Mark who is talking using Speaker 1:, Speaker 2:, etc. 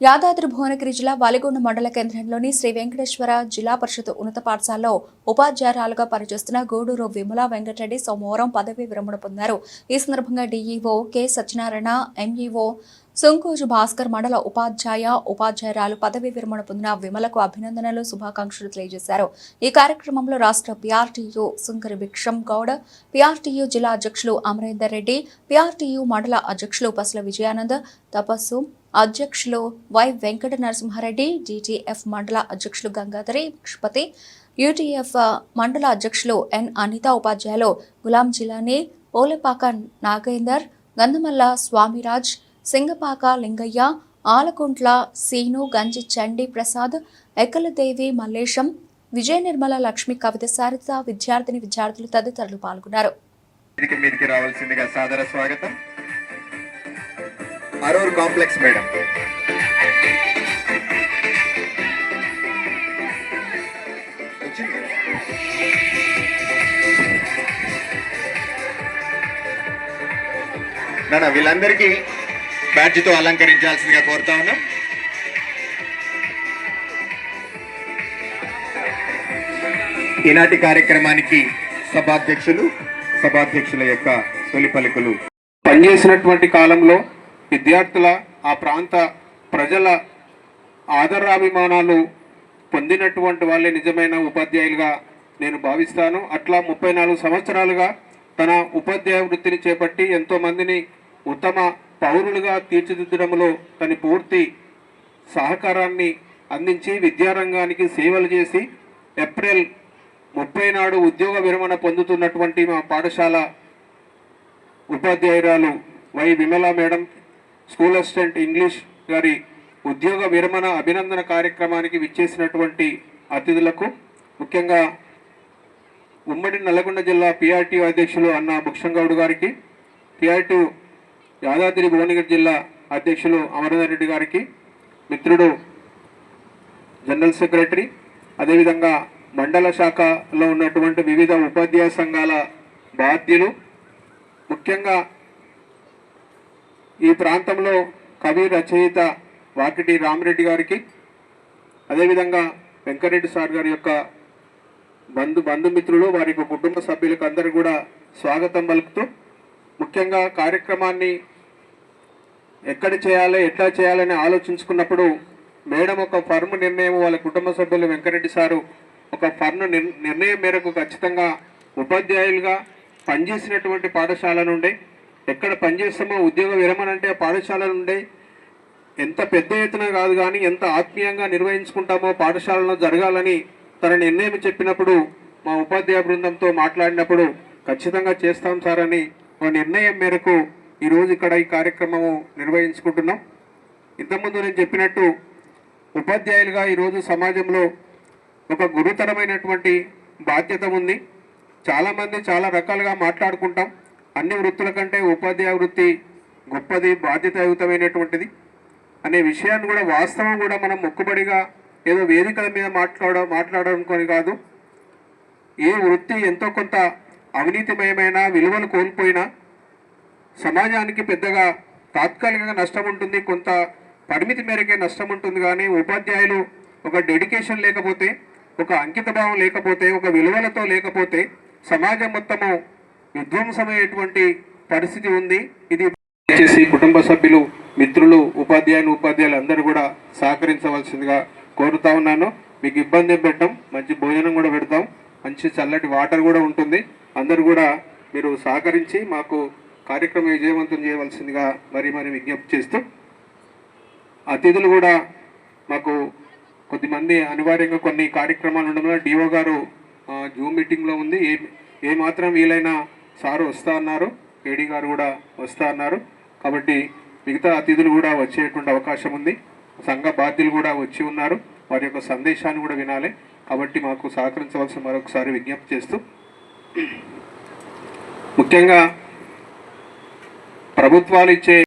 Speaker 1: యాదాద్రి భువనగిరి జిల్లా వాలిగొండ మండల కేంద్రంలోని శ్రీ వెంకటేశ్వర జిల్లా పరిషత్ ఉన్నత పాఠశాలలో ఉపాధ్యాయురాలుగా పనిచేస్తున్న గూడూరు విమలా వెంకటరెడ్డి సోమవారం పదవి విరమణ పొందారు. ఈ సందర్భంగా DEO K Satyanarayana MEO Sunkoju Bhaskar మండల ఉపాధ్యాయ ఉపాధ్యాయురాలు పదవి విరమణ పొందిన విమలకు అభినందనలు శుభాకాంక్షలు తెలియజేశారు. ఈ కార్యక్రమంలో రాష్ట్ర పిఆర్టీయు సుంకరి విక్రమ్ గౌడ్ పిఆర్టీయు జిల్లా అధ్యక్షులు అమరేందర్ రెడ్డి పిఆర్టీయు మండల అధ్యక్షులు పసల విజయానంద్ తపస్సు అధ్యక్షులు వై వెంకట నరసింహారెడ్డి జీటీఎఫ్ మండల అధ్యక్షులు గంగాధరి భిక్షపతి యూటీఎఫ్ మండల అధ్యక్షులు ఎన్ అనిత ఉపాధ్యాయులు గులాం జిలానీ పోలేపాక నాగేందర్ గంధమల్ల స్వామిరాజ్ సింగపాక లింగయ్య ఆలకుంట్ల సీను గంజి చండి ప్రసాద్ ఎక్కలదేవి మల్లేశం విజయ నిర్మల లక్ష్మి కవిత సారిత విద్యార్థిని విద్యార్థులు తదితరులు పాల్గొన్నారు.
Speaker 2: మీదికి మీదికి రావాల్సిందిగా సాదర స్వాగతం. Aroor complex madam. వచ్చింది వీళ్ళందరికీ బ్యాడ్జ్తో అలంకరించాల్సిందిగా కోరుతా ఉన్నాం. ఈనాటి కార్యక్రమానికి సభాధ్యక్షులు సభాధ్యక్షుల యొక్క తొలి పలుకులు. పనిచేసినటువంటి కాలంలో విద్యార్థుల ఆ ప్రాంత ప్రజల ఆదరాభిమానాలు పొందినటువంటి వాళ్ళే నిజమైన ఉపాధ్యాయులుగా నేను భావిస్తాను. అట్లా ముప్పై నాలుగు సంవత్సరాలుగా తన ఉపాధ్యాయ వృత్తిని చేపట్టి ఎంతోమందిని ఉత్తమ పౌరులుగా తీర్చిదిద్దడంలో తన పూర్తి సహకారాన్ని అందించి విద్యారంగానికి సేవలు చేసి ఏప్రిల్ ముప్పై నాడు ఉద్యోగ విరమణ పొందుతున్నటువంటి మా పాఠశాల ఉపాధ్యాయురాలు Y Vimala madam school assistant English గారి ఉద్యోగ విరమణ అభినందన కార్యక్రమానికి విచ్చేసినటువంటి అతిథులకు ముఖ్యంగా ఉమ్మడి నల్లగొండ జిల్లా పిఆర్టీ అధ్యక్షులు అన్న భుక్షంగౌడ్ గారికి పిఆర్టీ యాదాద్రి భువనగిరి జిల్లా అధ్యక్షులు అమరేందర్ రెడ్డి గారికి మిత్రుడు జనరల్ సెక్రటరీ అదేవిధంగా మండల శాఖలో ఉన్నటువంటి వివిధ ఉపాధ్యాయ సంఘాల బాధ్యులు ముఖ్యంగా ఈ ప్రాంతంలో కవి రచయిత వాకిటి రామరెడ్డి గారికి అదేవిధంగా వెంకరెడ్డి సార్ గారి యొక్క బంధు బంధుమిత్రులు వారి యొక్క కుటుంబ సభ్యులకు అందరూ కూడా స్వాగతం పలుకుతూ ముఖ్యంగా కార్యక్రమాన్ని ఎక్కడ చేయాలి ఎట్లా చేయాలని ఆలోచించుకున్నప్పుడు మేడం ఒక ఫర్మ్ నిర్ణయం వాళ్ళ కుటుంబ సభ్యులు వెంకరెడ్డి సారు ఒక ఫర్మ్ నిర్- నిర్ణయం మేరకు ఖచ్చితంగా ఉపాధ్యాయులుగా పనిచేసినటువంటి పాఠశాల నుండి ఎక్కడ పనిచేస్తామో ఉద్యోగ విరమణ అంటే ఆ పాఠశాల నుండి ఎంత పెద్ద ఎత్తున కాదు కానీ ఎంత ఆత్మీయంగా నిర్వహించుకుంటామో పాఠశాలలో జరగాలని తన నిర్ణయం చెప్పినప్పుడు మా ఉపాధ్యాయ బృందంతో మాట్లాడినప్పుడు ఖచ్చితంగా చేస్తాం సార్ అని ఒక నిర్ణయం మేరకు ఈరోజు ఇక్కడ ఈ కార్యక్రమము నిర్వహించుకుంటున్నాం. ఇంతకుముందు నేను చెప్పినట్టు ఉపాధ్యాయులుగా ఈరోజు సమాజంలో ఒక గురుతరమైనటువంటి బాధ్యత ఉంది. చాలామంది చాలా రకాలుగా మాట్లాడుకుంటాం. అన్ని వృత్తుల కంటే ఉపాధ్యాయ వృత్తి గొప్పది బాధ్యతాయుతమైనటువంటిది. అనే విషయాన్ని కూడా వాస్తవం కూడా మనం మొక్కుబడిగా ఏదో వేదికల మీద మాట్లాడ మాట్లాడడం కాదు. ఏ వృత్తి ఎంతో కొంత అవినీతిమయమైన విలువలు కోల్పోయినా సమాజానికి పెద్దగా తాత్కాలికంగా నష్టం ఉంటుంది కొంత పరిమితి మేరకే నష్టం ఉంటుంది కానీ ఉపాధ్యాయులు ఒక డెడికేషన్ లేకపోతే ఒక అంకితభావం లేకపోతే ఒక విలువలతో లేకపోతే సమాజం మొత్తము విధ్వంసమైనటువంటి పరిస్థితి ఉంది. ఇది దయచేసి కుటుంబ సభ్యులు మిత్రులు ఉపాధ్యాయులు ఉపాధ్యాయులు అందరూ కూడా సహకరించవలసిందిగా కోరుతా ఉన్నాను. మీకు ఇబ్బంది ఏం పెట్టాం మంచి భోజనం కూడా పెడతాం మంచి చల్లటి వాటర్ కూడా ఉంటుంది. అందరూ కూడా మీరు సహకరించి మాకు కార్యక్రమం విజయవంతం చేయవలసిందిగా మరి మరి విజ్ఞప్తి చేస్తూ అతిథులు కూడా మాకు కొద్దిమంది అనివార్యంగా కొన్ని కార్యక్రమాలు ఉండడం వల్ల డిఓ గారు జూమ్ మీటింగ్లో ఉంది. ఏ ఏ మాత్రం వీలైనా సారు వస్తా అన్నారు. ఏడీ గారు కూడా వస్తా అన్నారు. కాబట్టి మిగతా అతిథులు కూడా వచ్చేటువంటి అవకాశం ఉంది. సంఘ బాధ్యులు కూడా వచ్చి ఉన్నారు. వారి యొక్క సందేశాన్ని కూడా వినాలి. కాబట్టి మాకు సహకరించవలసిన మరొకసారి విజ్ఞప్తి చేస్తూ ముఖ్యంగా ప్రభుత్వాలు ఇచ్చే